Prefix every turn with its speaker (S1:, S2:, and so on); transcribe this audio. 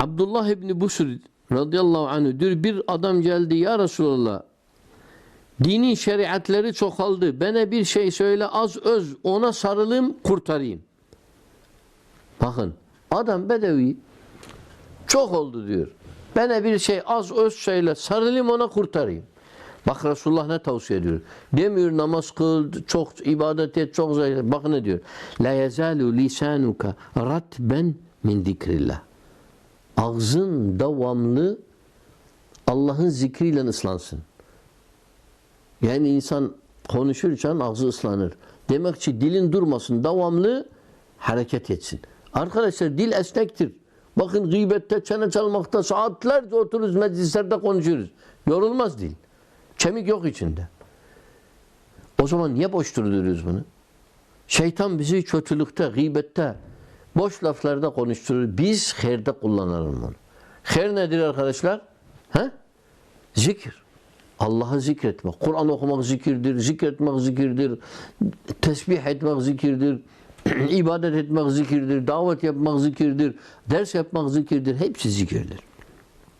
S1: Abdullah İbni Busr radıyallahu anh diyor bir adam geldi ya Resulallah dini şeriatleri çoğaldı. Bana bir şey söyle az öz ona sarılayım kurtarayım. Bakın adam bedevi çok oldu diyor. Bana bir şey az öz söyle sarılayım ona kurtarayım. Bak Resulullah ne tavsiye ediyor. Demiyor namaz kıl, çok ibadet et, çok zayıf. Bak ne diyor. La yezalu lisanuka ratben min zikrillah. Ağzın devamlı Allah'ın zikriyle ıslansın. Yani insan konuşurken ağzı ıslanır. Demek ki dilin durmasın, devamlı hareket etsin. Arkadaşlar dil esnektir. Bakın gıybette, çene çalmakta saatlerce otururuz meclislerde konuşuruz. Yorulmaz dil. Kemik yok içinde. O zaman niye boş durduruyoruz bunu? Şeytan bizi kötülükte, gıybette, boş laflarda konuşturur. Biz herde kullanalım bunu. Her nedir arkadaşlar? He? Zikir. Allah'ı zikretmek. Kur'an okumak zikirdir, zikretmek zikirdir, tesbih etmek zikirdir, ibadet etmek zikirdir, davet yapmak zikirdir, ders yapmak zikirdir. Hepsi zikirdir.